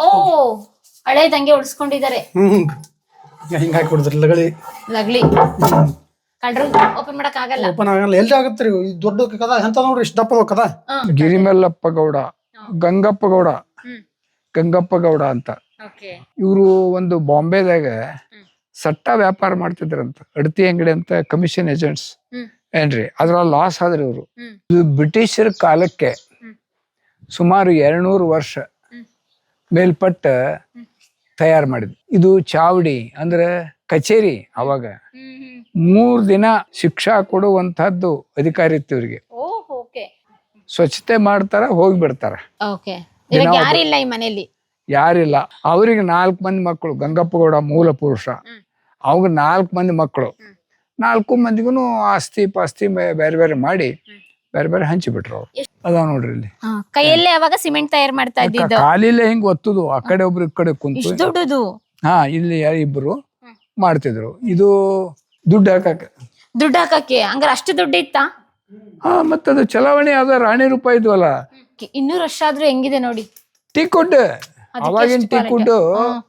ಓ ಹಳೇದಂಗೆ ಉಳಿಸ್ಕೊಂಡಿದ್ದಾರೆ ಹ್ಮ್. ಹಿಂಗೆ ಹಾಕಿ ಕೊಡ್ತಾರೆ ಲಗಳಿ. ಲಗ್ಲಿ ಕಳ್ರು ಓಪನ್ ಮಾಡಕ್ ಆಗಲ್ಲ ಓಪನ್ ಆಗಲ್ಲ. ಎಲ್ಲಿ ಆಗತ್ತೆ ರೀ? ಈ ದೊಡ್ಡ ಕದ ಎಂತ ನೋಡ್ರಿ? ಇಷ್ಟ ದಪ್ಪದ ಕದ ಗಿರಿಮಲ್ಲಪ್ಪ ಗೌಡ ಗಂಗಪ್ಪ ಗೌಡ ಹ್ಮ್. ಗಂಗಪ್ಪ ಗೌಡ ಅಂತ. ಓಕೆ. ಇವರು ಒಂದು ಬಾಂಬೆದಾಗ ಸಟ್ಟ ವ್ಯಾಪಾರ ಮಾಡ್ತಿದ್ರಂತ. ಅಡತಿ ಅಂಗಡಿ ಅಂತ ಕಮಿಷನ್ ಏಜೆಂಟ್ಸ್ ಹ್ಮ್. ಏನ್ರಿ? ಅದ್ರ ಲಾಸ್ ಆದ್ರೆ ಇವರು. ಬ್ರಿಟಿಷರ ಕಾಲಕ್ಕೆ. ಸುಮಾರು ಎರಡ್ನೂರು ವರ್ಷ. ಮೇಲ್ಪಟ್ಟ ತಯಾರು ಮಾಡಿದ್ವಿ. ಇದು ಚಾವಡಿ ಅಂದ್ರೆ ಕಚೇರಿ ಅವಾಗ. ಮೂರ್ ದಿನ ಶಿಕ್ಷಾ ಕೊಡುವಂತಹದ್ದು ಅಧಿಕಾರಿ ಇತ್ತು ಇವ್ರಿಗೆ. ಸ್ವಚ್ಛತೆ ಮಾಡ್ತಾರ ಹೋಗ್ಬಿಡ್ತಾರ. ಯಾರಿಲ್ಲ ಈ ಮನೆಯಲ್ಲಿ ಯಾರಿಲ್ಲ. ಅವ್ರಿಗೆ ನಾಲ್ಕು ಮಂದಿ ಮಕ್ಕಳು ಗಂಗಪ್ಪಗೌಡ ಮೂಲ ಪುರುಷ. ಅವಾಗ ನಾಲ್ಕು ಮಂದಿ ಮಕ್ಕಳು ನಾಲ್ಕು ಮಂದಿಗೂ ಆಸ್ತಿ ಪಾಸ್ತಿ ಬೇರೆ ಬೇರೆ ಮಾಡಿ ಬೇರೆ ಬೇರೆ ಹಂಚಿಬಿಟ್ರು ಅವ್ರು. ಅದಾವ ನೋಡ್ರಿ ಇಲ್ಲಿ. ಹಾ, ಕೈಯಲ್ಲೇ ಅವಾಗ ಸಿಮೆಂಟ್ ತಯಾರು ಮಾಡ್ತಾ ಇದ್ದಿದ್ದು. ಕಾಲಿಲೆ ಹೆಂಗ್ ಒತ್ತುದು ಆ ಕಡೆ ಒಬ್ರು ಈ ಕಡೆ ಕುಂತು. ಇಷ್ಟು ದೊಡ್ಡದು? ಹಾ ಇಲ್ಲಿ ಯಾರ್ ಇಬ್ರು ಮಾಡ್ತಿದ್ರು. ಇದು ದುಡ್ಡು ಹಾಕಕ್ಕೆ. ದುಡ್ಡು ಹಾಕಕ್ಕೆ? ಹಂಗಾರೆ ಅಷ್ಟು ದುಡ್ಡು ಇತ್ತಾ? ಹಾ ಮತ್ತದು ಚಲಾವಣೆ ಅದ ರಾಣಿ ರೂಪಾಯಿ ಇದ್ವಲ್ಲ. ಕಿ- ಇನ್ನೂರು ವರ್ಷ ಆದ್ರೂ ಹೆಂಗಿದೆ ನೋಡಿ. ಟೀ ಕುಡ್ ಅವಾಗಿನ ಟೀ ಕುಡ್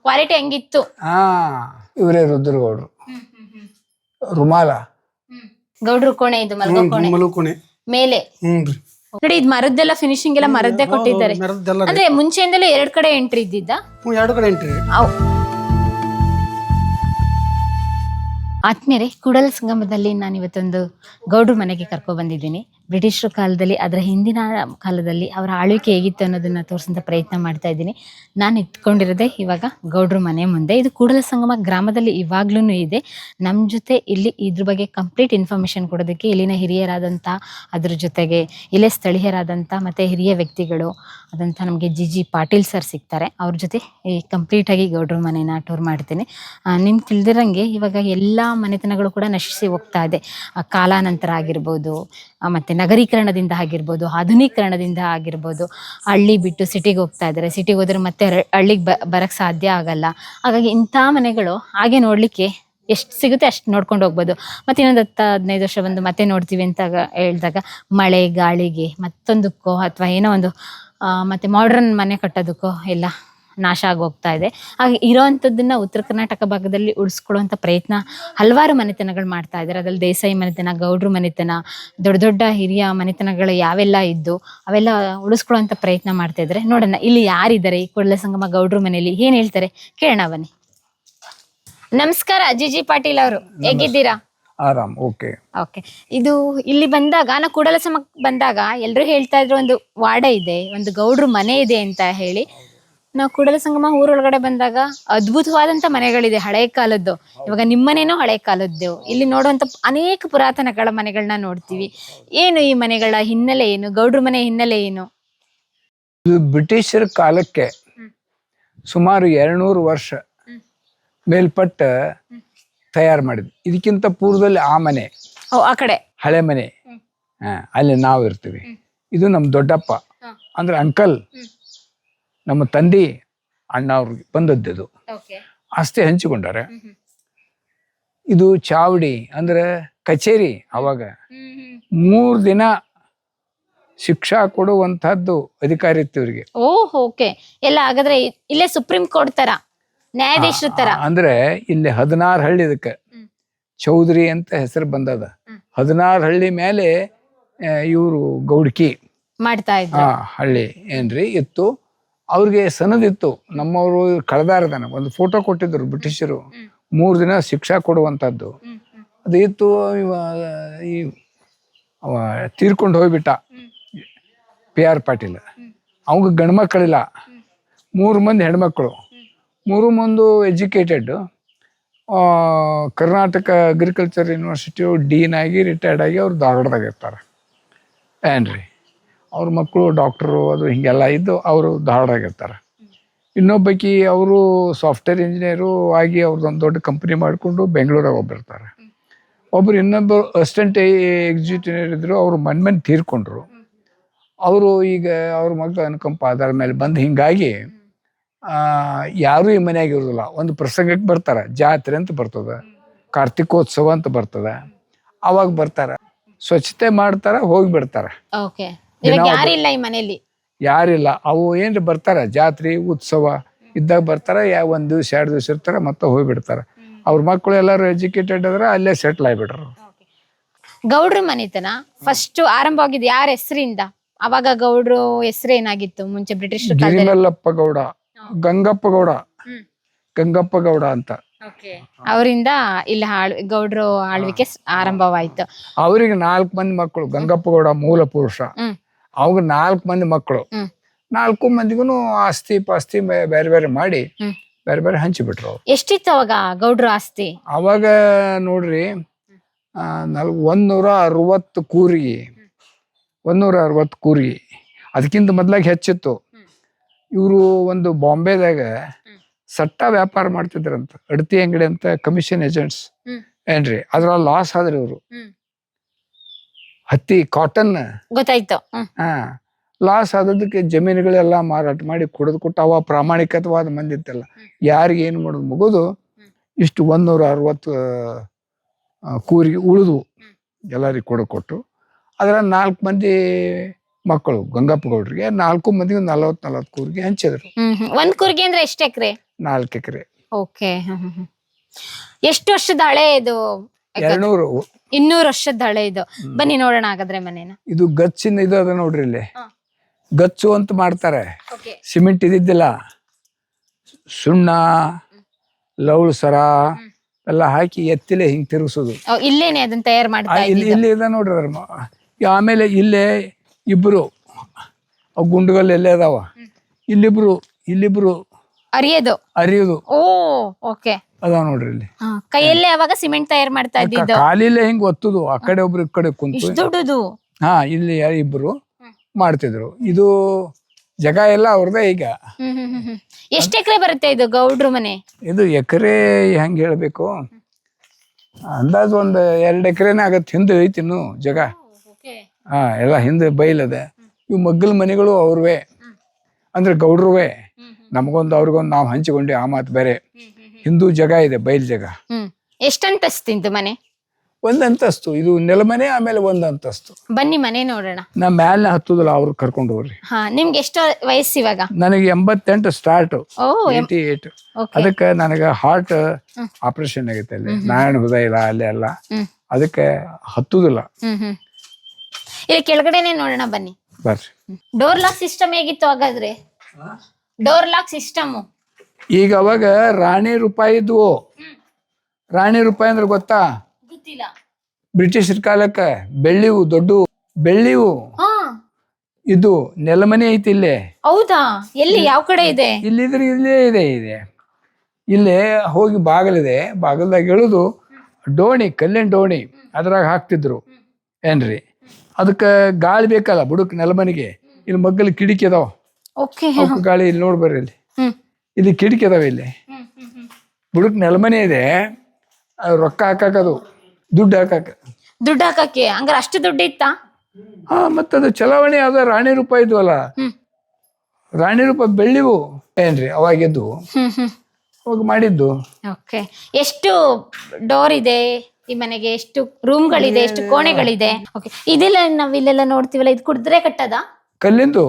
ಕ್ವಾಲಿಟಿ ಹೆಂಗಿತ್ತು? ಹಾ ಇವರೇ ರುದ್ರಗೌಡ್ರು. ರುಮಾಲ. ಗೌಡ್ರು ಕೋಣೆ ಇದು ಮಲಗೋ ಕೋಣೆ. ಮಲುಕೋಣೆ ಮೇಲೆ. ಹ್ಮ್ ರೀ ನೋಡಿ ಇದು ಮರದ್ದೆಲ್ಲ ಫಿನಿಶಿಂಗ್ ಎಲ್ಲ ಮರದ್ದೇ ಕೊಟ್ಟಿದ್ದಾರೆ. ಮೆರದ್ದೆಲ್ಲ ಅಂದ್ರೆ ಮುಂಚೆಯಿಂದಲೇ ಎರಡ್ ಕಡೆ ಎಂಟ್ರಿ ಇದ್ದಿದ್ದ? ಎರಡು ಕಡೆ ಎಂಟ್ರಿ ಆತ್ಮೀಯರೇ ಕೂಡಲ ಸಂಗಮದಲ್ಲಿ ನಾನು ಇವತ್ತೊಂದು ಗೌಡ್ರ ಮನೆಗೆ ಕರ್ಕೊ ಬಂದಿದ್ದೀನಿ. ಬ್ರಿಟಿಷರ ಕಾಲದಲ್ಲಿ ಅದರ ಹಿಂದಿನ ಕಾಲದಲ್ಲಿ ಅವರ ಆಳ್ವಿಕೆ ಹೇಗಿತ್ತು ಅನ್ನೋದನ್ನ ತೋರಿಸೋಂಥ ಪ್ರಯತ್ನ ಮಾಡ್ತಾ ಇದ್ದೀನಿ. ನಾನು ಇಟ್ಕೊಂಡಿರೋದೆ ಇವಾಗ ಗೌಡ್ರ ಮನೆ ಮುಂದೆ. ಇದು ಕೂಡಲ ಸಂಗಮ ಗ್ರಾಮದಲ್ಲಿ ಇವಾಗ್ಲೂ ಇದೆ. ನಮ್ಮ ಜೊತೆ ಇಲ್ಲಿ ಇದ್ರ ಬಗ್ಗೆ ಕಂಪ್ಲೀಟ್ ಇನ್ಫಾರ್ಮೇಶನ್ ಕೊಡೋದಕ್ಕೆ ಇಲ್ಲಿನ ಹಿರಿಯರಾದಂಥ ಅದ್ರ ಜೊತೆಗೆ ಇಲ್ಲೇ ಸ್ಥಳೀಯರಾದಂಥ ಮತ್ತು ಹಿರಿಯ ವ್ಯಕ್ತಿಗಳು ಆದಂಥ ನಮಗೆ ಜಿ ಜಿ ಪಾಟೀಲ್ ಸರ್ ಸಿಗ್ತಾರೆ. ಅವ್ರ ಜೊತೆ ಈ ಕಂಪ್ಲೀಟಾಗಿ ಗೌಡ್ರ ಮನೆನ ಟೂರ್ ಮಾಡ್ತೀನಿ. ನಿಮ್ಗೆ ತಿಳಿದಿರಂಗೆ ಇವಾಗ ಎಲ್ಲ ಮನೆತನಗಳು ಕೂಡ ನಶಿಸಿ ಹೋಗ್ತಾ ಇದೆ. ಕಾಲಾನಂತರ ಆಗಿರ್ಬೋದು ಮತ್ತೆ ನಗರೀಕರಣದಿಂದ ಆಗಿರ್ಬೋದು, ಆಧುನೀಕರಣದಿಂದ ಆಗಿರ್ಬೋದು, ಹಳ್ಳಿ ಬಿಟ್ಟು ಸಿಟಿಗೆ ಹೋಗ್ತಾ ಇದ್ದಾರೆ. ಸಿಟಿಗೆ ಹೋದ್ರೆ ಮತ್ತೆ ಹಳ್ಳಿಗೆ ಬ ಬರಕ್ಕೆ ಸಾಧ್ಯ ಆಗಲ್ಲ. ಹಾಗಾಗಿ ಇಂಥ ಮನೆಗಳು ಹಾಗೆ ನೋಡಲಿಕ್ಕೆ ಎಷ್ಟು ಸಿಗುತ್ತೆ ಅಷ್ಟು ನೋಡ್ಕೊಂಡು ಹೋಗ್ಬೋದು. ಮತ್ತೆ ಇನ್ನೊಂದು ಹತ್ತು ಹದಿನೈದು ವರ್ಷ ಬಂದು ಮತ್ತೆ ನೋಡ್ತೀವಿ ಅಂತ ಹೇಳಿದಾಗ ಮಳೆ, ಗಾಳಿಗೆ ಮತ್ತೊಂದಕ್ಕೋ ಅಥವಾ ಏನೋ ಒಂದು ಮತ್ತೆ ಮಾಡ್ರನ್ ಮನೆ ಕಟ್ಟೋದಕ್ಕೋ ಎಲ್ಲ ನಾಶ ಆಗೋಗ್ತಾ ಹೋಗ್ತಾ ಇದೆ. ಹಾಗೆ ಇರೋವಂಥದ್ದನ್ನ ಉತ್ತರ ಕರ್ನಾಟಕ ಭಾಗದಲ್ಲಿ ಉಳಿಸ್ಕೊಳ್ಳುವಂಥ ಪ್ರಯತ್ನ ಹಲವಾರು ಮನೆತನಗಳು ಮಾಡ್ತಾ ಇದ್ದಾರೆ. ಅದರಲ್ಲಿ ದೇಸಾಯಿ ಮನೆತನ ಗೌಡ್ರು ಮನೆತನ ದೊಡ್ಡ ದೊಡ್ಡ ಹಿರಿಯ ಮನೆತನಗಳು ಯಾವೆಲ್ಲ ಇದ್ದು ಅವೆಲ್ಲ ಉಳಿಸ್ಕೊಳ್ಳುವಂಥ ಪ್ರಯತ್ನ ಮಾಡ್ತಾ ಇದ್ದಾರೆ. ನೋಡೋಣ ಇಲ್ಲಿ ಯಾರಿದ್ದಾರೆ? ಈ ಕೂಡಲ ಸಂಗಮ ಗೌಡ್ರು ಮನೆಯಲ್ಲಿ ಏನ್ ಹೇಳ್ತಾರೆ? ಕೇಳೋಣ ಬನ್ನಿ. ನಮಸ್ಕಾರ ಜಿ ಜಿ ಪಾಟೀಲ್ ಅವರು. ಹೇಗಿದ್ದೀರಾ? ಆರಾಮ್ ಓಕೆ. ಓಕೆ. ಇದು ಇಲ್ಲಿ ಬಂದಾಗ ನಾ ಕೂಡಲ ಸಮ ಬಂದಾಗ ಎಲ್ಲರೂ ಹೇಳ್ತಾ ಇದ್ರು ಒಂದು ವಾಡ ಇದೆ ಒಂದು ಗೌಡ್ರು ಮನೆ ಇದೆ ಅಂತ ಹೇಳಿ. ನಾವು ಕೂಡಲ ಸಂಗಮ ಊರೊಳಗಡೆ ಬಂದಾಗ ಅದ್ಭುತವಾದಂತ ಮನೆಗಳಿದೆ ಹಳೆ ಕಾಲದ್ದು. ಇವಾಗ ನಿಮ್ಮನೇನೋ ಹಳೆ ಕಾಲದ್ದು. ಇಲ್ಲಿ ನೋಡುವಂತ ಅನೇಕ ಪುರಾತನಗಳ ಮನೆಗಳನ್ನ ನೋಡ್ತೀವಿ. ಏನು ಈ ಮನೆಗಳ ಹಿನ್ನೆಲೆ ಏನು? ಗೌಡ್ರ ಮನೆ ಹಿನ್ನೆಲೆ ಏನು? ಇದು ಬ್ರಿಟಿಷರ ಕಾಲಕ್ಕೆ ಸುಮಾರು ಎರಡ್ನೂರು ವರ್ಷ ಮೇಲ್ಪಟ್ಟ ತಯಾರು ಮಾಡಿದ್ವಿ ಇದಕ್ಕಿಂತ ಪೂರ್ವದಲ್ಲಿ ಆ ಮನೆ. ಆ ಕಡೆ. ಹಳೆ ಮನೆ. ಅಲ್ಲಿ ನಾವು ಇರ್ತೀವಿ ಇದು ನಮ್ಮ ದೊಡ್ಡಪ್ಪ. ಅಂದ್ರೆ ಅಂಕಲ್. ನಮ್ಮ ತಂದೆ ಅಣ್ಣ ಅವ್ರಿಗೆ ಬಂದದ್ದು ಆಸ್ತಿ ಹಂಚಿಕೊಂಡಾರೆ. ಇದು ಚಾವಡಿ ಅಂದ್ರೆ ಕಚೇರಿ ಅವಾಗ. ಮೂರ್ ದಿನ ಶಿಕ್ಷಾ ಕೊಡುವಂತಹದ್ದು ಅಧಿಕಾರಿ ಇತ್ತು ಇವ್ರಿಗೆ. Oh okay. ಎಲ್ಲ ಹಾಗಾದ್ರೆ ಇಲ್ಲೇ ಸುಪ್ರೀಂ ಕೋರ್ಟ್ ತರ ನ್ಯಾಯಾಧೀಶರ ತರ? ಅಂದ್ರೆ ಇಲ್ಲಿ ಹದಿನಾರು ಹಳ್ಳಿ ಇದಕ್ಕೆ. ಚೌಧರಿ ಅಂತ ಹೆಸರು ಬಂದದ. ಹದಿನಾರು ಹಳ್ಳಿ ಮೇಲೆ ಇವರು ಗೌಡ್ಕಿ ಮಾಡ್ತಾ ಇದ್ರು. ಹಳ್ಳಿ ಏನ್ರಿ ಇತ್ತು. ಅವ್ರಿಗೆ ಸನದಿತ್ತು ನಮ್ಮವರು ಕಳೆದಾರದನ. ಒಂದು ಫೋಟೋ ಕೊಟ್ಟಿದ್ರು ಬ್ರಿಟಿಷರು. ಮೂರು ದಿನ ಶಿಕ್ಷಾ ಹ್ಮ್, ಅದು ಇತ್ತು ಇವ ಈ ಅವ ತೀರ್ಕೊಂಡು ಹೋಗ್ಬಿಟ್ಟ. P R Patil. ಅವಾಗ ಗಂಡು ಮಕ್ಕಳಿಲ್ಲ. ಮೂರು ಮಂದಿ ಹೆಣ್ಮಕ್ಳು. ಮೂರು ಮಂದು educated. Karnataka agriculture university dean ಆಗಿ ರಿಟೈರ್ಡ್ ಆಗಿ ಅವ್ರು ಧಾರವಾಡದಾಗ ಇರ್ತಾರೆ. ಏನ್ರಿ? ಅವ್ರ ಮಕ್ಕಳು ಡಾಕ್ಟ್ರು ಅದು ಹೀಗೆಲ್ಲ ಇದ್ದು ಅವರು ಧಾರಾಗಿರ್ತಾರೆ ಇನ್ನೊಬ್ಬಕಿ ಅವರು ಸಾಫ್ಟ್ವೇರ್ ಇಂಜಿನಿಯರು ಆಗಿ ಅವ್ರದ್ದೊಂದು ದೊಡ್ಡ ಕಂಪ್ನಿ ಮಾಡಿಕೊಂಡು ಬೆಂಗಳೂರಾಗ ಒಬ್ರು ಒಬ್ಬರು ಇನ್ನೊಬ್ಬರು ಅಸಿಸ್ಟೆಂಟ್ ಎಕ್ಸಿಕ್ಯೂಟಿವ್ ಇದ್ದರು ಅವರು ಮನ್ ಮನ್ ತೀರ್ಕೊಂಡ್ರು. ಅವರು ಈಗ ಅವ್ರ ಮಗ ಅನುಕಂಪ ಆಧಾರ ಮೇಲೆ ಬಂದು ಹಿಂಗಾಗಿ ಯಾರೂ ಈ ಮನೆಯಾಗ ಇರೋದಿಲ್ಲ. ಒಂದು ಪ್ರಸಂಗಕ್ಕೆ ಬರ್ತಾರೆ, ಜಾತ್ರೆ ಅಂತ ಬರ್ತದೆ, ಕಾರ್ತಿಕೋತ್ಸವ ಅಂತ ಬರ್ತದೆ. ಅವಾಗ ಬರ್ತಾರೆ. ಸ್ವಚ್ಛತೆ ಮಾಡ್ತಾರೆ, ಹೋಗ್ಬಿಡ್ತಾರ. ಓಕೆ. ಇವಾಗ ಯಾರಿಲ್ಲ ಈ ಮನೆಯಲ್ಲಿ? ಯಾರಿಲ್ಲ. ಅವು ಏನ್ರಿ ಬರ್ತಾರ? ಜಾತ್ರೆ ಉತ್ಸವ ಇದ್ದಾಗ ಬರ್ತಾರೆ ಯಾ ಒಂದು ದಿವ್ಸ ಎರಡು ದಿವ್ಸ ಇರ್ತಾರೆ ಮತ್ತೆ ಹೋಗ್ಬಿಡ್ತಾರೆ. ಅವ್ರ ಮಕ್ಕಳು ಎಲ್ಲರೂ ಎಜುಕೇಟೆಡ್ ಆದ್ರೆ ಅಲ್ಲೇ ಸೆಟ್ಲ್ ಆಗ್ಬಿಡ್ರು ಗೌಡ್ರ ಮನೆತನ ಫಸ್ಟ್ ಆರಂಭವಾಗಿದ್ದು ಯಾರ ಹೆಸರಿಂದ? ಅವಾಗ ಗೌಡ್ರು ಹೆಸರು ಏನಾಗಿತ್ತು ಮುಂಚೆ ಬ್ರಿಟಿಷ್ ಗಿರಿಮಲ್ಲಪ್ಪ ಗೌಡ ಗಂಗಪ್ಪ ಗೌಡ ಗಂಗಪ್ಪ ಗೌಡ ಅಂತ. ಅವರಿಂದ ಇಲ್ಲಿ ಆಳ್ ಗೌಡ್ರು ಆಳ್ವಿಕೆ ಆರಂಭವಾಯಿತು. ಅವ್ರಿಗೆ ನಾಲ್ಕು ಮಂದಿ ಮಕ್ಕಳು ಗಂಗಪ್ಪ ಗೌಡ ಮೂಲ ಪುರುಷ. ಅವಾಗ ನಾಲ್ಕು ಮಂದಿ ಮಕ್ಕಳು ನಾಲ್ಕು ಮಂದಿಗೂ ಆಸ್ತಿ ಪಾಸ್ತಿ ಬೇರೆ ಬೇರೆ ಮಾಡಿ ಬೇರೆ ಬೇರೆ ಹಂಚಿಬಿಟ್ರು ಎಷ್ಟಿತ್ತು ಅವಾಗ ಗೌಡ್ರ ಆಸ್ತಿ? ಅವಾಗ ನೋಡ್ರಿ ನಲ್ ಒಂದೂರ ಅರವತ್ತು ಕೂರಿಗೆ. ಒಂದೂರ ಅರವತ್ತು ಕೂರಿಗೆ. ಅದಕ್ಕಿಂತ ಮೊದ್ಲಾಗಿ ಹೆಚ್ಚಿತ್ತು. ಇವರು ಒಂದು ಬಾಂಬೆದಾಗ ಸಟ್ಟ ವ್ಯಾಪಾರ ಮಾಡ್ತಿದ್ರಂತ. ಅಡತಿ ಅಂಗಡಿ ಅಂತ ಕಮಿಷನ್ ಏಜೆಂಟ್ಸ್ ಏನ್ರಿ? ಅದ್ರ ಲಾಸ್ ಆದ್ರಿ ಇವರು. ಹತ್ತಿ ಕಾಟನ್ ಗೊತ್ತಾಯ್ತು. ಹ್ಮ್. ಹಾ. ಲಾಸ್ ಆದದಕ್ಕೆ ಜಮೀನುಗಳೆಲ್ಲ ಮಾರಾಟ ಮಾಡಿ ಕುಡಿದು ಕೊಟ್ಟು ಅವ ಪ್ರಾಮಾಣಿಕವಾದ ಮಂದಿ ಇತ್ತಲ್ಲ. ಯಾರಿಗೆ ಏನು ಮಾಡೋದು ಮುಗಿದು ಇಷ್ಟು ಒಂದೂರ ಅರವತ್ತು ಆ, ಕೂರಿಗೆ ಉಳಿದು ಎಲ್ಲರಿಗೆ ಕೊಡ ಕೊಟ್ಟು. ಅದರ ನಾಲ್ಕು ಮಂದಿ ಮಕ್ಕಳು ಗಂಗಪ್ಪ ಗೌಡ್ರಿಗೆ ನಾಲ್ಕು ಮಂದಿಗೆ ನಲವತ್ತು ನಲವತ್ತು ಕೂರಿಗೆ ಹಂಚಿದ್ರು. ಒಂದು ಕೂರಿಗೆ ಒಂದ್ ಕೂರ್ಗೆ ಅಂದ್ರೆ ಎಷ್ಟು ಎಕರೆ? ನಾಲ್ಕು ಎಕರೆ. ಓಕೆ. ಎಷ್ಟು ವರ್ಷದ ಹಳೆ ಇದು ಎರಡ್ನೂರು. ಇನ್ನೂರು ವರ್ಷದ ಹಳೆ ಇದು. ಬನ್ನಿ ನೋಡೋಣ ಹಾಗಾದ್ರೆ ಮನೇನ. ಇದು ಗಚ್ಚಿನ ಇದು ಅದ ನೋಡ್ರಿ ಇಲ್ಲಿ. ಗಚ್ಚು ಅಂತ ಮಾಡ್ತಾರೆ. ಸಿಮೆಂಟ್ ಇದ್ದಿದ್ದಿಲ್ಲ. ಸುಣ್ಣ ಲವಳು ಸರ ಎಲ್ಲ ಹಾಕಿ ಎತ್ತಿಲೆ ಹಿಂಗ್ ತಿರುಗಿಸೋದು. ಇಲ್ಲೇನೆ ಅದನ್ನ ತಯಾರು ಮಾಡ್ತಾರೆ ಇಲ್ಲಿ ಇದೆ ನೋಡ್ರಿ ಅದ್ರ ಆಮೇಲೆ ಇಲ್ಲೇ ಇಬ್ರು ಅವ್ ಗುಂಡುಗಲ್ಲು ಎಲ್ಲೇ ಅದಾವ. ಇಲ್ಲಿಬ್ರು ಇಲ್ಲಿಬ್ರು ಅರಿಯೋದು. ಅರಿಯೋದು. ಓ ಓಕೆ. ಅದಾವ ನೋಡ್ರಿ ಇಲ್ಲಿ. ಕೈಯಲ್ಲೇ ಅವಾಗ ಸಿಮೆಂಟ್ ತಯಾರು ಮಾಡ್ತಾ ಇದ್ದಿದ್ದು. ಕಾಲಿಲ್ಲೇ ಹಿಂಗ್ ಒತ್ತುದು. ಆ ಕಡೆ ಒಬ್ರು ಈ ಕಡೆ ಕುಂತು ಇಷ್ಟು ದೊಡ್ಡದು. ಹಾ ಇಲ್ಲಿ ಯಾರ್ ಇಬ್ರು ಮಾಡ್ತಿದ್ರು. ಇದು ಜಗ ಎಲ್ಲ ಅವ್ರದೇ ಈಗ. ಎಷ್ಟು ಹ್ಮ್ ಹ್ಮ್ ಹ್ಮ್. ಎಷ್ಟ್ ಎಕರೆ ಬರುತ್ತೆ ಇದು ಗೌಡ್ರ ಮನೆ? ಇದು ಎಕರೆ ಹೆಂಗ್ ಹೇಳ್ಬೇಕು? ಅಂದಾಜು ಒಂದ್ ಎರಡ್ ಎಕರೆನೇ ಆಗತ್ತೆ. ಹಿಂದೆ ಐತಿ ಇನ್ನು ಜಗ. ಹಾ ಎಲ್ಲ ಹಿಂದೆ ಬೈಲದೆ ಇವು ಮಗ್ಗಲ್ ಮನೆಗಳು ಅವ್ರವೇ. ಅಂದ್ರೆ ಗೌಡ್ರುವೇ. ನಮಗೊಂದು ಅವ್ರಿಗೊಂದು ನಾವು ಹಂಚಿಕೊಂಡಿ ಆ ಮಾತು ಬೇರೆ. ಹಿಂದೂ ಜಗ ಇದೆ ಬಯಲು ಜಗ. ಹ್ಮ್. ಎಷ್ಟಂತಸ್ತಿಂತು ಮನೆ? ಒಂದ್ ಅಂತಸ್ತು ಇದು ನೆಲಮನೆ ಆಮೇಲೆ ಒಂದ್ ಅಂತಸ್ತು ಬನ್ನಿ ಮನೆ ನೋಡೋಣ. ನಾ ಮ್ಯಾಲೆ ಹತ್ತುದಿಲ್ಲ ಅವ್ರು ಕರ್ಕೊಂಡು ಹೋಗ್ರಿ. ಹಾ ನಿಮ್ಗೆ ಎಷ್ಟು ವಯಸ್ಸು ಇವಾಗ? ನನಗೆ ಎಂಬತ್ತೆಂಟು ಸ್ಟಾರ್ಟ್ ಓ ಏಯ್ಟಿ ಏಟ್ ಅದಕ್ಕೆ ನನಗೆ ಹಾರ್ಟ್ ಆಪರೇಷನ್ ಆಗೈತೆ ಅಲ್ಲಿ. ನಾರಾಯಣ ಹೃದಯ ಇಲ್ಲ ಅಲ್ಲಿ ಎಲ್ಲ ಹ್ಮ್. ಅದಕ್ಕೆ ಹತ್ತುದಿಲ್ಲ. ಹ್ಮ್ ಹ್ಮ್. ಇಲ್ಲಿ ಕೆಳಗಡೆನೆ ನೋಡೋಣ ಬನ್ನಿ. ಬರ್ರಿ. ಡೋರ್ ಲಾಕ್ ಸಿಸ್ಟಮ್ ಹೇಗಿತ್ತು ಹಾಗಾದ್ರೆ? ಡೋರ್ ಲಾಕ್ ಸಿಸ್ಟಮ್ ಈಗ ಅವಾಗ ರಾಣಿ ರೂಪಾಯಿ ಇದ್ವು. ರಾಣಿ ರೂಪಾಯಿ ಅಂದ್ರೆ ಗೊತ್ತಾ? ಗೊತ್ತಿಲ್ಲ. ಬ್ರಿಟಿಷರ ಕಾಲಕ್ಕೆ ಬೆಳ್ಳಿವು ದೊಡ್ಡ ಬೆಳ್ಳಿವು. ಹಾ. ಇದು ನೆಲಮನೆ ಐತಿ ಇಲ್ಲೇ. ಹೌದಾ? ಎಲ್ಲಿ? ಯಾವ ಕಡೆ ಇದೆ? ಇಲ್ಲಿದ್ರೆ ಇಲ್ಲೇ ಇದೆ ಇದೆ. ಇಲ್ಲೇ ಹೋಗಿ ಬಾಗಲಿದೆ. ಬಾಗಲ್ದಾಗ ಇಳಿದು ಡೋಣಿ ಕಲ್ಲಿನ ಡೋಣಿ. ಅದ್ರಾಗ ಹಾಕ್ತಿದ್ರು. ಏನ್ರಿ? ಅದಕ್ಕೆ ಗಾಳಿ ಬೇಕಲ್ಲ ಬುಡಕ್ ನೆಲಮನೆಗೆ ಇಲ್ಲಿ ಮಗ್ಗಲ್ ಕಿಡಿಕಿದಾವ್ ಅದಾವ. ಅವಕ್ಕೆ ಗಾಳಿ ಇಲ್ಲಿ ನೋಡ್ಬರ್ರಿ ಇಲ್ಲಿ. ಇಲ್ಲಿ ಕಿಟಕಿ ಅದಾವ ಇಲ್ಲಿ. ಬುಡಕ್ ನೆಲಮನೆ ಇದೆ. ರೊಕ್ಕ ಹಾಕಾಕದು ದುಡ್ಡು ಹಾಕಾಕ. ದುಡ್ಡು ಹಾಕಕ್ಕೆ? ಹಂಗಾರೆ ಅಷ್ಟು ದುಡ್ಡು ಇತ್ತಾ? ಹಾ ಮತ್ತದು ಚಲಾವಣೆ ಅದ ರಾಣಿ ರೂಪ ಇದ್ವಲ್ಲ. ರಾಣಿ ರೂಪ ಬೆಳ್ಳಿವು ಏನ್ರಿ? ಅವಾಗಿದ್ದು ಅವಾಗ ಮಾಡಿದ್ದು. ಓಕೆ. ಎಷ್ಟು ಡೋರ್ ಇದೆ ಈ ಮನೆಗೆ? ಎಷ್ಟು ರೂಮ್ಗಳಿದೆ? ಎಷ್ಟು ಕೋಣೆಗಳಿದೆ? ಓಕೆ. ಇದೆಲ್ಲ ನಾವು ಇಲ್ಲೆಲ್ಲ ನೋಡ್ತೀವಲ್ಲ ಇದು ಕುಡಿದ್ರೆ ಕಟ್ಟದ? ಕಲ್ಲಿಂದು.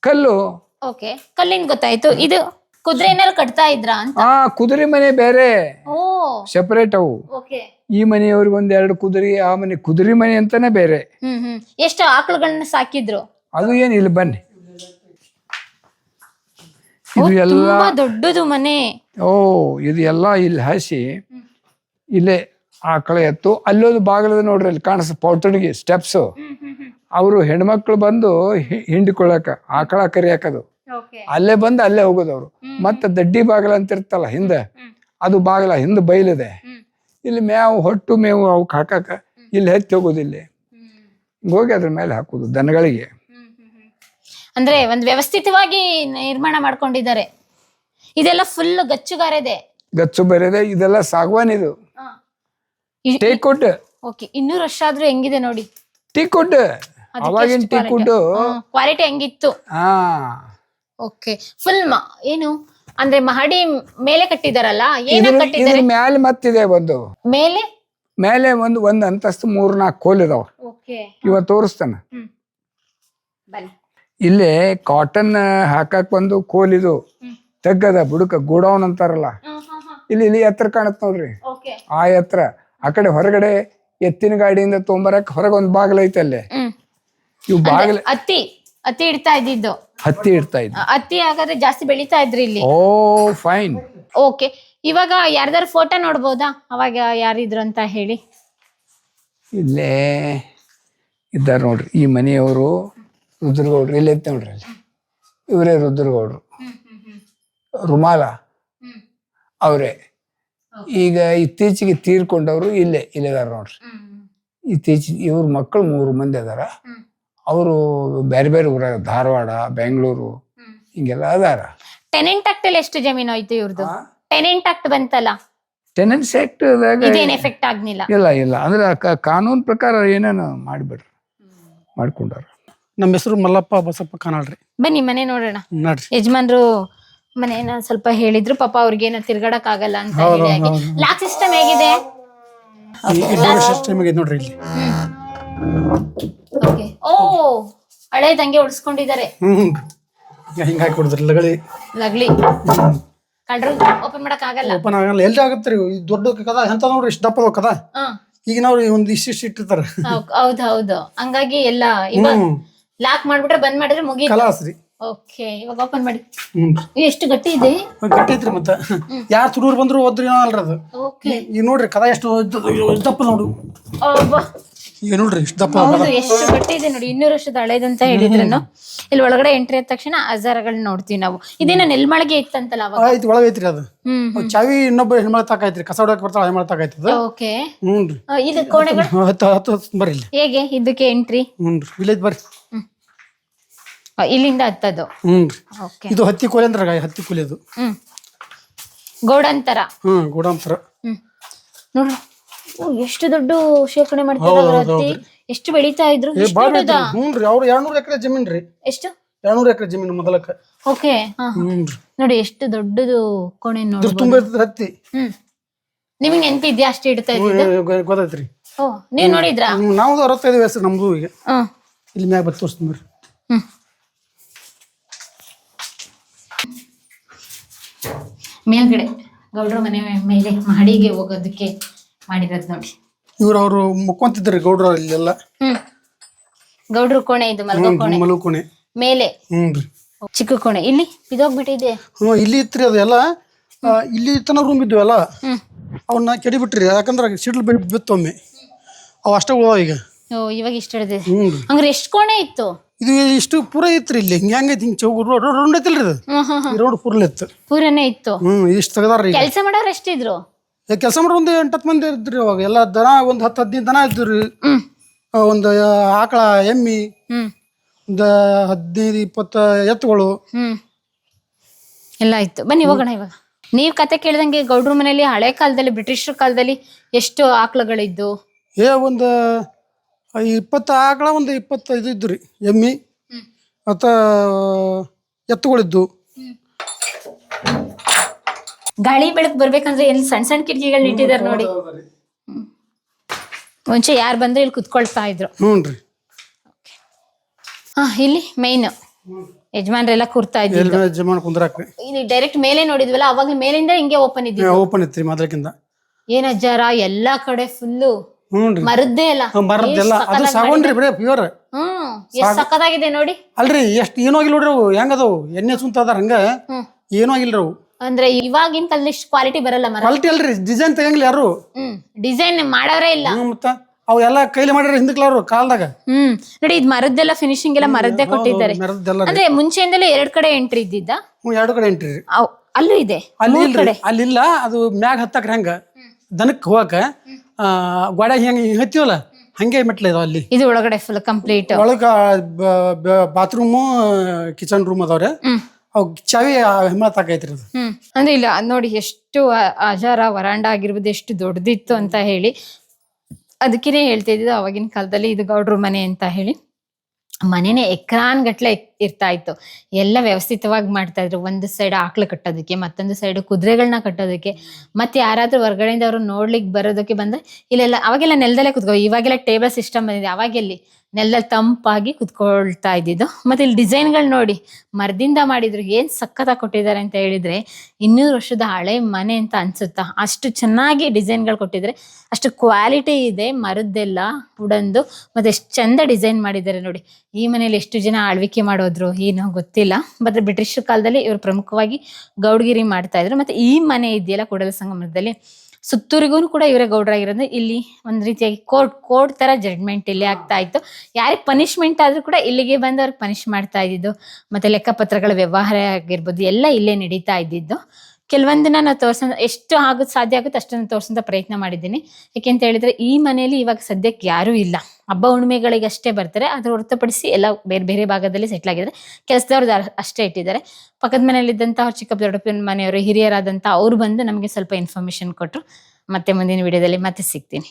ಕಲ್ಲು. ಓಕೆ ಕಲ್ಲಿಂದ ಗೊತ್ತಾಯ್ತು. ಇದು ಕುದುರೆನಲ್ಲಿ ಕಟ್ತಾ ಇದ್ರಾ ಅಂತ? ಆ ಕುದುರೆ ಮನೆ ಬೇರೆ. ಓ. ಸೆಪರೇಟ್ ಅವು. ಓಕೆ. ಈ ಮನೆಯವ್ರಿಗೆ ಒಂದ್ ಎರಡು ಕುದುರೆ ಆ ಮನೆ ಕುದುರೆ ಮನೆ ಅಂತಾನೆ ಬೇರೆ. ಹ್ಮ್ ಹ್ಮ್. ಎಷ್ಟು ಆಕಳುಗಳನ್ನ ಸಾಕಿದ್ರು? ಅದು ಏನ್ ಇಲ್ಲಿ ಬನ್ನಿ. ಓ, ಇದು ಎಲ್ಲಾ ತುಂಬಾ ದೊಡ್ಡದು ಮನೆ. ಓ ಇದು ಎಲ್ಲಾ ಇಲ್ಲಿ ಹಸಿ ಇಲ್ಲೇ ಆಕಳ ಎತ್ತು. ಅಲ್ಲೊಂದು ಬಾಗಿಲದ ನೋಡ್ರಿ ಅಲ್ಲಿ ಕಾಣಿಸ್ ಪೌಟಣಿಗೆ ಸ್ಟೆಪ್ಸ್ ಅವರು ಹೆಣ್ಮಕ್ಳು ಬಂದು ಹಿಂಡಿಕೊಳ್ಳಾಕ ಆಕಳ ಕರಿಯಾಕದು ಅಲ್ಲೇ ಬಂದು ಅಲ್ಲೇ ಹೋಗೋದು ಅವರು. ಮತ್ತೆ ದಡ್ಡಿ ಬಾಗಿಲ ಅಂತ ಇರ್ತಲ್ಲ ಹಿಂದೆ ಅದು ಬಾಗಿಲ ಹಿಂದೆ ಬೈಲಿದೆ. ಇಲ್ಲಿ ಮೇವು ಹೊಟ್ಟು ಮೇವು ಅವಕ್ಕೆ ಹಾಕಕ ಇಲ್ಲಿ ಹೆಚ್ಚು ಹೋಗೋದು ಇಲ್ಲಿ. ಹೋಗಿ ಅದ್ರ ಮೇಲೆ ಹಾಕೋದು ದನಗಳಿಗೆ. ಅಂದ್ರೆ ಒಂದು ವ್ಯವಸ್ಥಿತವಾಗಿ ನಿರ್ಮಾಣ ಮಾಡ್ಕೊಂಡಿದ್ದಾರೆ. ಇದೆಲ್ಲ ಫುಲ್ ಗಚ್ಚುಗಾರದೆ. ಗಚ್ಚು ಬೇರೆದೆ ಇದೆಲ್ಲ ಸಾಗವಾನ್ ಇದು. ಟೀಕುಡ್ ಓಕೆ ಇನ್ನೂರು ವರ್ಷ ಆದ್ರೂ ಹೆಂಗಿದೆ ನೋಡಿ. ಟೀಕುಡ್ ಅವಾಗಿನ ಟೀಕುಡ್ ಕ್ವಾಲಿಟಿ ಹೆಂಗಿತ್ತು? ಹಾ. ಓಕೆ ಫುಲ್ ಏನು? ಅಂದ್ರೆ ಮಹಡಿ ಮೇಲೆ ಕಟ್ಟಿದಾರಲ್ಲ ಏನ ಕಟ್ಟಿದ್ದಾರೆ? ಮ್ಯಾಲೆ ಮತ್ತಿದೆ ಒಂದು. ಮೇಲೆ? ಮೇಲೆ ಒಂದು ಒಂದ್ ಅಂತಸ್ತು ಮೂರ್ ನಾಲ್ಕು ಕೋಲ್ ಇದಾವ. ಇವ ತೋರಿಸ್ತಾನ. ಇಲ್ಲಿ ಕಾಟನ್ ಹಾಕಕ್ ಒಂದು ಕೋಲ್ ಇದು. ತಗ್ಗದ ಬುಡಕ ಗೋಡೌನ್ ಅಂತಾರಲ್ಲ. ಇಲ್ಲಿ ಇಲ್ಲಿ ಎತ್ತರ ಕಾಣತ್ ನೋಡ್ರಿ. ಆ ಎತ್ತರ. ಆ ಕಡೆ ಹೊರಗಡೆ ಎತ್ತಿನ ಗಾಡಿಯಿಂದ ತೊಂಬರಕ್ ಹೊರಗೆ ಒಂದ್ ಬಾಗಿಲು ಐತೆ ಅಲ್ಲಿ ಇವು ಬಾಗಿಲು ಅತ್ತಿ ಅತ್ತಿ ಇಡ್ತಾ ಇದ್ದಿದ್ದು. ಹತ್ತಿ ಇಡ್ತಾ ಇದ್ವಿ. ಹತ್ತಿ ಅತ್ತಿ ಹಾಗಾದ್ರೆ ಜಾಸ್ತಿ ಬೆಳಿತಾ ಇದ್ರಿ ಇಲ್ಲಿ. ಓ ಫೈನ್. ಓಕೆ ಇವಾಗ ಯಾರ್ದಾರ ಫೋಟೋ ನೋಡ್ಬೋದಾ? ಅವಾಗ ಯಾರಿದ್ರು ಅಂತ ಹೇಳಿ. ಇಲ್ಲೇ ಇದ್ದಾರೆ ನೋಡ್ರಿ ಈ ಮನೆಯವರು ರುದ್ರಗೌಡ್ರು ಇಲ್ಲೇ ಐತೆ ನೋಡ್ರಿ ಅಲ್ಲಿ. ಇವರೇ ರುದ್ರಗೌಡ್ರು. ರುಮಾಲ. ಅವರೇ. ಈಗ ಇತ್ತೀಚೆಗೆ ತೀರ್ಕೊಂಡವರು ಇಲ್ಲೇ ಇಲ್ಲಿದಾರ ನೋಡ್ರಿ. ಇತ್ತೀಚೆಗೆ ಇವ್ರ ಮಕ್ಕಳು ಮೂರು ಮಂದಿ ಅದಾರ. ಅವರು ಬೇರೆ ಬೇರೆ ಊರಾಗ ಧಾರವಾಡ ಬೆಂಗಳೂರು ಹಿಂಗೆಲ್ಲ ಅದಾರ. ಟೆನೆಂಟ್ ಆಕ್ಟ್ ಅಲ್ಲಿ ಎಷ್ಟು ಜಮೀನು ಆಯ್ತು ಇವ್ರದ್ದು ಟೆನೆಂಟ್ ಆಕ್ಟ್ ಬಂತಲ್ಲ? ಟೆನೆನ್ಸ್ ಆಕ್ಟ್ ಇದೇನ್ ಎಫೆಕ್ಟ್ ಆಗ್ಲಿಲ್ಲ? ಇಲ್ಲ ಇಲ್ಲ. ಅಂದ್ರೆ ಕಾನೂನು ಪ್ರಕಾರ ಏನೇನು ಮಾಡಿಬಿಡ್ರಿ ಮಾಡ್ಕೊಂಡಾರ. ನಮ್ಮ ಹೆಸರು ಮಲ್ಲಪ್ಪ ಬಸಪ್ಪ ಕಾನಾಳ್ರಿ ಬನ್ನಿ ಮನೆ ನೋಡೋಣ. ನೋಡ್ರಿ. ಯಜಮಾನ್ರು ಮನೇನ ಸ್ವಲ್ಪ ಹೇಳಿದ್ರು ಪಾಪ ಅವ್ರಿಗೇನೋ ತಿರ್ಗಾಡಕ್ ಆಗಲ್ಲ ಅಂತ ಹೇಳಿ ಹಾಗೆ. ಲಾಕ್ ಸಿಸ್ಟಮ್ ಹೇಗಿದೆ? ಸಿಸ್ಟಮ್ ಇದೆ ನೋಡ್ರಿ ಇಲ್ಲಿ. ಹಳೇದಂಗೆ ಉಳಿಸ್ಕೊಂಡಿದ್ದಾರೆ ಹ್ಮ್. ಹಿಂಗೆ ಹಾಕಿ ಕೊಡಿದ್ರಿ ಲಗಳಿ. ಲಗ್ಲಿ ಕಳ್ರು ಓಪನ್ ಮಾಡಕ್ ಆಗಲ್ಲ ಓಪನ್ ಆಗಲ್ಲ ಎಲ್ಲಿ ರೀ? ಈ ದೊಡ್ಡ ಕದ? ಎಂತ ನೋಡ್ರಿ ಇಷ್ಟು ದಪ್ಪದ ಕದ? ಹ. ಈಗ ನಾವು ಒಂದ್ ಇಷ್ಟ ಇಟ್ಟಿರ್ತಾರ. ಹೌ- ಹೌದು ಹೌದು. ಹಂಗಾಗಿ ಎಲ್ಲ ಇವಾಗ ಹ್ಮ್. ಲಾಕ್ ಮಾಡ್ಬಿಟ್ರೆ ಬಂದ್ ಮಾಡಿದ್ರೆ ಮುಗಿ ಕಲಾಸ್ ರೀ. ಓಕೆ ಇವಾಗ ಓಪನ್ ಮಾಡಿ. ಹ್ಮ್. ಇದು ಎಷ್ಟು ಗಟ್ಟಿ ಇದೆ? ಗಟ್ಟಿ ಐತ್ರಿ ಮತ್ತ. ಯಾರ್ ತುಡೂರ್ ಬಂದ್ರು ಒದ್ರಿ ಅಲ್ರಿ ಅದು. ಓಕೆ ಈಗ ನೋಡ್ರಿ ಕದ ಎಷ್ಟು ದಪ್ಪ ನೋಡು. ಈಗ ನೋಡ್ರಿ ಇಷ್ಟು ದಪ್ಪ ಹೌದು ಎಷ್ಟು ಬಟ್ಟೆ ಇದೆ ನೋಡಿ ಇನ್ನೂರು ವರ್ಷದ ಹಳೇದಂತ ಹೇಳಿದ್ರು ಇಲ್ಲಿ ಒಳಗಡೆ ಎಂಟ್ರಿ ಆದ ತಕ್ಷಣ ಅಜಾರಗಳನ್ನ ನೋಡ್ತೀವಿ ನಾವು. ಇದೇನ ನೆಲ್ಮಳಗೆ ಇತ್ತಂತಲ್ಲ ಅವಾಗ? ಐತಿ ಒಳಗೆ ಐತ್ರಿ ಅದು. ಹ್ಮ್ ಅವ್ ಚಾವಿ ಇನ್ನೊಬ್ಬ ಹೆಣ್ಮಳ ತಾಕೈತ್ರಿ ಕಸ ಹೊಡಕ್ ಬರ್ತಾಳ ಹೆಣ್ಮಳ ತಾಕೈತದ ಓಕೆ. ಹ್ಞೂನ್ರಿ ಇದು ಕೋಣೆಗಳು? ಹತ್ತು ಹತ್ತು ಹತ್ತು ಬರ್ರಿ ಇಲ್ಲಿ. ಹೇಗೆ? ಇದಕ್ಕೆ ಎಂಟ್ರಿ ಹ್ಞೂನ್ರಿ ಇಲ್ಲೈತ್ ಬರ್ರಿ. ಇಲ್ಲಿಂದ ಹತ್ತದು? ಓಕೆ. ಇದು ಹತ್ತಿ ಕೂಲಿ ಅಂದ್ರ ಹತ್ತಿ ಕೂಲಿ ಅದು ಹ್ಮ್ ಗೋಡಂತರ. ಹ್ಮ್. ನೋಡ್ರಿ ಓ, ಎಷ್ಟು ದೊಡ್ಡ ಶೇಖರಣೆ ಮಾಡ್ತಾರೆ ಎಷ್ಟು ಬೆಳೀತಾ ಇದ್ರು? ಏ ಇಷ್ಟು ಬಾಳ ದೊಡ್ಡದಾ? ಹ್ಞೂನ್ರಿ ಅವ್ರು ಎರಡ್ನೂರು ಎಕರೆ ಜಮೀನ್ ರೀ ಎಷ್ಟು? ಎರಡ್ನೂರು ಎಕರೆ ಜಮೀನು ಮೊದಲಕ್ಕ. ಓಕೆ ಹ್ಞೂನ್ರಿ ನೋಡಿ ಎಷ್ಟು ದೊಡ್ಡದು ಕೋಣೆ ಇದ್ರ ತುಂಬ ಇರ್ತದ ಹತ್ತಿ. ಹ್ಮ್. ನಿಮಗೆ ನೆನ್ಪಿದ್ಯಾ ಅಷ್ಟು ಇಡ್ತಾ ಇದ್ದಿದ್ದು? ಗೊ- ಗೊತ್ತೈತ್ರಿ ಓ ನೀವ್ ನೋಡಿದ್ರಾ? ನಾವ್ ಅರವತ್ತೈದು ವಯಸ್ಸು ನಮ್ದು ಈಗ. ಹ್ಮ್. ಇಲ್ಲಿ ಮ್ಯಾಗ ಬರ್ತ ತೋರಿಸ್ತೀನಿ ಬರ್ರಿ. ಹ್ಮ್. ಮೇಲ್ಗಡೆ ಗೌಡ್ರ ಮನೆ ಮೇಲೆ ಮಹಡಿಗೆ ಹೋಗೋದಕ್ಕೆ ಮಾಡಿರೋದು ನೋಡಿ. ಇವ್ರು ಅವರು ಮುಕ್ಕೊಂತಿದ್ರು ಗೌಡ್ರು ಇಲ್ಲೆಲ್ಲ. ಹ್ಮ್. ಗೌಡ್ರ ಕೋಣೆ ಇದು ಮಲ್ಗೋ ಕೋಣೆ. ಮಲುಕೋಣೆ ಮೇಲೆ. ಹ್ಞೂನ್ರಿ ಚಿಕ್ಕ ಕೋಣೆ. ಇಲ್ಲಿ ಬಿದೋಗ್ಬಿಟ್ಟಿದೆ ಹ್ಞೂ ಇಲ್ಲಿ ಇತ್ರಿ ಅದೆಲ್ಲ. ಆ, ಇಲ್ಲಿ ತನ ರೂಮ್ ಇದ್ವಲ್ಲ? ಹ್ಮ್. ಅವನ್ನ ಕೆಡಿಬಿಟ್ರಿ. ಯಾಕಂದ್ರೆ ಸಿಡ್ಲು ಬಿ ಬಿತ್ತೊಮ್ಮೆ ಅವು ಅಷ್ಟೇ ಈಗ. ಓ ಇವಾಗ ಇಷ್ಟ ಹಿಡ್ದಿದೆ ಹ್ಞೂ ಹಂಗ್ರೆ ಎಷ್ಟು ಕೋಣೆ ಇತ್ತು? ಇದು ಇಷ್ಟು ಪೂರ ಇತ್ರಿ ಇಲ್ಲಿ. ಹಿಂಗೆ ಹೆಂಗೈತಿ ಹಿಂಗೆ ಚೌ ರೋಡ್ ಐತಿಲ್ರಿ ಇದು? ಹ್ಮ್ ಹ್ಮ್ ಹ್ಮ್. ಈ ರೌಂಡ್ ಇತ್ತು. ಪೂರನೇ ಇತ್ತು. ಹ್ಞೂ ಇಷ್ಟು ತೆಗದಾರ್ರಿ ಈಗ. ಕೆಲಸ ಮಾಡೋರು ಎಷ್ಟಿದ್ರು ಕೆಲಸ ಮಾಡೋ ಒಂದು ಎಂಟತ್ತು ಮಂದಿ ಇದ್ರಿ ಅವಾಗ. ಎಲ್ಲ ದನ ಒಂದು ಹತ್ತು ಹದಿನೈದು ದನ ಇದ್ರಿ ಹ್ಮ್. ಒಂದು ಆಕಳ ಎಮ್ಮಿ ಹ್ಮ್. ಒಂದು ಹದಿನೈದು ಇಪ್ಪತ್ತು ಎತ್ತುಗಳು. ಹ್ಮ್. ಎಲ್ಲ ಆಯ್ತು. ಬನ್ನಿ ಹೋಗೋಣ ಇವಾಗ. ನೀವ್ ಕತೆ ಕೇಳಿದಂಗೆ ಗೌಡ್ರ ಮನೆಯಲ್ಲಿ ಹಳೆ ಕಾಲದಲ್ಲಿ ಬ್ರಿಟಿಷರ ಕಾಲದಲ್ಲಿ ಎಷ್ಟು ಆಕಳುಗಳಿದ್ದು? ಏ ಒಂದು ಇಪ್ಪತ್ತು ಆಕಳ ಒಂದು ಇಪ್ಪತ್ತೈದು ಇದ್ರಿ ಎಮ್ಮಿ. ಮತ್ತು ಎತ್ತುಗಳಿದ್ದು. ಗಾಳಿ ಬೆಳಕು ಬರ್ಬೇಕಂದ್ರೆ ಏನ್ ಸಣ್ಣ ಸಣ್ಣ ಕಿಟಕಿಗಳನ್ನ ಇಟ್ಟಿದಾರೆ ನೋಡಿ. ಮುಂಚೆ ಯಾರು ಬಂದ್ರೆ ಇಲ್ಲಿ ಕುತ್ಕೊಳ್ತಾ ಇದ್ರು. ಹ್ಞೂನ್ರಿ ರೀ. ಹಾ ಇಲ್ಲಿ ಮೇನ್ ಯಜಮಾನ್ರೆಲ್ಲ ಕೂರ್ತಾ ಇದ್ರು ಎಲ್ಲಿ ಜಮಾನ್ ಕುಂದ್ರಾಕ್ರಿ. ಇಲ್ಲಿ ಡೈರೆಕ್ಟ್ ಮೇಲೆ ನೋಡಿದ್ವಲ್ಲ ಅವಾಗ ಮೇಲಿಂದ ಹಿಂಗೆ ಓಪನ್ ಇದ್ದೀವಿ ಓಪನ್ ಇತ್ತು ರೀ ಮೊದಲಕ್ಕಿಂತ ಏನ್ ಅಜ್ಜಾರ ಎಲ್ಲಾ ಕಡೆ ಫುಲ್ಲು ಹ್ಞೂನ್ರಿ ಮರದ್ದೇ ಇಲ್ಲ ಮರದ್ದೆಲ್ಲ ಎಷ್ಟ್ ಅದು ಸಾಗೋಣ್ರಿ ಪ್ಯೂರ್ ಹ್ಮ್ ಎಷ್ಟ್ ಸಕ್ಕದಾಗಿದೆ ನೋಡಿ. ಅಲ್ರಿ ಎಷ್ಟು ಏನೋ ಆಗಿಲ್ಲ ನೋಡ್ರಿ ಅವು. ಹೆಂಗದವು? ಎಣ್ಣೆ ಸುಂತ ಅದಾರ ಹಂಗ ಏನೋ ಆಗಿಲ್ಲ ಅವು. ಅಂದ್ರೆ ಇವಾಗಿನ ಕಾಲದಲ್ಲಿ ಇಷ್ಟು ಕ್ವಾಲಿಟಿ ಬರಲ್ಲ ಮರ ಕ್ವಾಲಿಟಿ ಅಲ್ರಿ ಡಿಸೈನ್ ತೆಗಂಗಿಲ್ಲ ಯಾರು. ಹ್ಮ್ ಡಿಸೈನ್ ಮಾಡೋರೇ ಇಲ್ಲ. ಅವೆಲ್ಲ ಮತ್ತ ಅವು ಎಲ್ಲ ಕೈಲಿ ಮಾಡ್ಯಾರ ಹಿಂದಕ್ಲ ಅವ್ರು ಕಾಲ್ದಾಗ. ಹ್ಮ್ ನೋಡಿ ಇದ್ ಮರದ್ದೆಲ್ಲ ಫಿನಿಶಿಂಗ್ ಎಲ್ಲ ಮರದ್ದೇ ಕೊಟ್ಟಿದ್ದಾರೆ. ಮೆರದ್ದೆಲ್ಲ ಅಂದ್ರೆ ಮುಂಚೆಯಿಂದಲೇ ಎರಡ್ ಕಡೆ ಎಂಟ್ರಿ ಇದ್ದಿದ್ದ? ಹ್ಞೂ ಎರಡು ಕಡೆ ಎಂಟ್ರಿ ರೀ. ಅವ್- ಅಲ್ಲೂ ಇದೆ ಅಲ್ಲಿ ಇಲ್ರಿ ಅಲ್ಲಿಲ್ಲ ಅದು ಮ್ಯಾಗ ಹತ್ತಕ್ರಿ ಹಂಗ. ದನಕ್ಕೆ ಹೋಗಕ ಗೋಡ್ಯಾಗ ಹೆಂಗ ಹತ್ತಿವಲ್ಲ ಹಂಗೆ ಮೆಟ್ಲ ಇದಾವ ಅಲ್ಲಿ. ಇದು ಒಳಗಡೆ ಫುಲ್ ಕಂಪ್ಲೀಟ್ ಒಳಗ ಬಾತ್ರೂಮು ಕಿಚನ್ ರೂಮ್ ಅದಾವ್ರೆ. ಹ್ಮ್. ಅವು ಚಾವಿ ಹಿಮ್ಮತ್ ಆಕೈತ್ರಿ ಅದು. ಅಂದ್ರೆ ಇಲ್ಲ ನೋಡಿ ಎಷ್ಟು ಆ- ಆಜಾರ, ವರಾಂಡ ಆಗಿರ್ಬೋದು ಎಷ್ಟು ದೊಡ್ಡದಿತ್ತು ಅಂತ ಹೇಳಿ. ಅದಕ್ಕೇನೆ ಹೇಳ್ತಾ ಇದ್ದಿದ್ದು ಅವಾಗಿನ ಕಾಲದಲ್ಲಿ ಇದು ಗೌಡ್ರ ಮನೆ ಅಂತ ಹೇಳಿ. ಮನೆನೇ ಎಕ್ರಾನ್ ಗಟ್ಲೆ ಇರ್ತಾ ಇತ್ತು ಎಲ್ಲ ವ್ಯವಸ್ಥಿತವಾಗಿ ಮಾಡ್ತಾ ಇದ್ರು. ಒಂದು ಸೈಡ್ ಆಕಳು ಕಟ್ಟೋದಕ್ಕೆ, ಮತ್ತೊಂದು ಸೈಡ್ ಕುದುರೆಗಳನ್ನ ಕಟ್ಟೋದಕ್ಕೆ, ಮತ್ತೆ ಯಾರಾದ್ರೂ ಹೊರಗಡೆಯಿಂದ ಅವರು ನೋಡ್ಲಿಕ್ಕೆ ಬರೋದಕ್ಕೆ ಬಂದ್ರೆ ಇಲ್ಲೆಲ್ಲ, ಅವಾಗೆಲ್ಲ ನೆಲದಲ್ಲೇ ಕುತ್ಕೋ, ಇವಾಗೆಲ್ಲ ಟೇಬಲ್ ಸಿಸ್ಟಮ್ ಬಂದಿದೆ. ಅವಾಗೆಲ್ಲಿ ನೆಲದಲ್ಲಿ ತಂಪಾಗಿ ಕುತ್ಕೊಳ್ತಾ ಇದ್ದಿದ್ದು. ಮತ್ತೆ ಇಲ್ಲಿ ಡಿಸೈನ್ಗಳು ನೋಡಿ, ಮರದಿಂದ ಮಾಡಿದ್ರು. ಏನ್ ಸಖತ್ತಾಗಿ ಕೊಟ್ಟಿದ್ದಾರೆ ಅಂತ ಹೇಳಿದ್ರೆ, ಇನ್ನೂರು ವರ್ಷದ ಹಳೆ ಮನೆ ಅಂತ ಅನ್ಸುತ್ತಾ? ಅಷ್ಟು ಚೆನ್ನಾಗಿ ಡಿಸೈನ್ಗಳು ಕೊಟ್ಟಿದ್ರೆ, ಅಷ್ಟು ಕ್ವಾಲಿಟಿ ಇದೆ, ಮರದ್ದೆಲ್ಲ ಉಡಂದು ಮತ್ತೆ ಎಷ್ಟು ಚಂದ ಡಿಸೈನ್ ಮಾಡಿದ್ದಾರೆ ನೋಡಿ. ಈ ಮನೇಲಿ ಎಷ್ಟು ಜನ ಆಳ್ವಿಕೆ ಮಾಡೋದ್ರು ಏನೋ ಗೊತ್ತಿಲ್ಲ. ಮತ್ತೆ ಬ್ರಿಟಿಷ್ ಕಾಲದಲ್ಲಿ ಇವರು ಪ್ರಮುಖವಾಗಿ ಗೌಡಗಿರಿ ಮಾಡ್ತಾ ಇದ್ರು. ಮತ್ತೆ ಈ ಮನೆ ಇದೆಯಲ್ಲ ಕೂಡಲ ಸಂಗಮದಲ್ಲಿ, ಸುತ್ತೂರಿಗೂ ಕೂಡ ಇವರೇ ಗೌಡ್ರಾಗಿರೋದು ಇಲ್ಲಿ ಒಂದ್ ರೀತಿಯಾಗಿ ಕೋರ್ಟ್ ಕೋರ್ಟ್ ತರ ಜಡ್ಮೆಂಟ್ ಇಲ್ಲಿ ಆಗ್ತಾ ಇತ್ತು. ಯಾರಿಗೆ ಪನಿಷ್ಮೆಂಟ್ ಆದ್ರೂ ಕೂಡ ಇಲ್ಲಿಗೆ ಬಂದು ಅವ್ರಿಗೆ ಪನಿಷ್ ಮಾಡ್ತಾ ಇದ್ದಿದ್ದು. ಮತ್ತೆ ಲೆಕ್ಕಪತ್ರಗಳ ವ್ಯವಹಾರ ಆಗಿರ್ಬೋದು, ಎಲ್ಲ ಇಲ್ಲೇ ನಡೀತಾ ಇದ್ದಿದ್ದು. ಕೆಲವೊಂದನ್ನ ನಾವು ತೋರ್ಸ ಎಷ್ಟು ಆಗುತ್ತೆ ಸಾಧ್ಯ ಆಗುತ್ತೆ ಅಷ್ಟನ್ನು ತೋರ್ಸಂತ ಪ್ರಯತ್ನ ಮಾಡಿದ್ದೀನಿ. ಯಾಕೆಂತ ಹೇಳಿದ್ರೆ ಈ ಮನೆಯಲ್ಲಿ ಇವಾಗ ಸದ್ಯಕ್ಕೆ ಯಾರೂ ಇಲ್ಲ. ಹಬ್ಬ ಹುಣ್ಣಿಮೆಗಳಿಗೆ ಅಷ್ಟೇ ಬರ್ತಾರೆ ಅದ್ರ ಹೊರತುಪಡಿಸಿ ಎಲ್ಲ ಬೇರೆ ಬೇರೆ ಭಾಗದಲ್ಲಿ ಸೆಟ್ಲ್ ಆಗಿದ್ದಾರೆ. ಕೆಲಸದವ್ರದ್ದು ಅಷ್ಟೇ ಇಟ್ಟಿದ್ದಾರೆ. ಪಕ್ಕದ ಮನೆಯಲ್ಲಿದ್ದಂಥ ಅವ್ರ ಚಿಕ್ಕಪ್ಪ ದೊಡ್ಡಪ್ಪನ ಮನೆಯವರು ಹಿರಿಯರಾದಂಥ ಅವ್ರು ಬಂದು ನಮಗೆ ಸ್ವಲ್ಪ ಇನ್ಫಾರ್ಮೇಶನ್ ಕೊಟ್ಟರು ಮತ್ತೆ ಮುಂದಿನ ವಿಡಿಯೋದಲ್ಲಿ ಮತ್ತೆ ಸಿಗ್ತೀನಿ.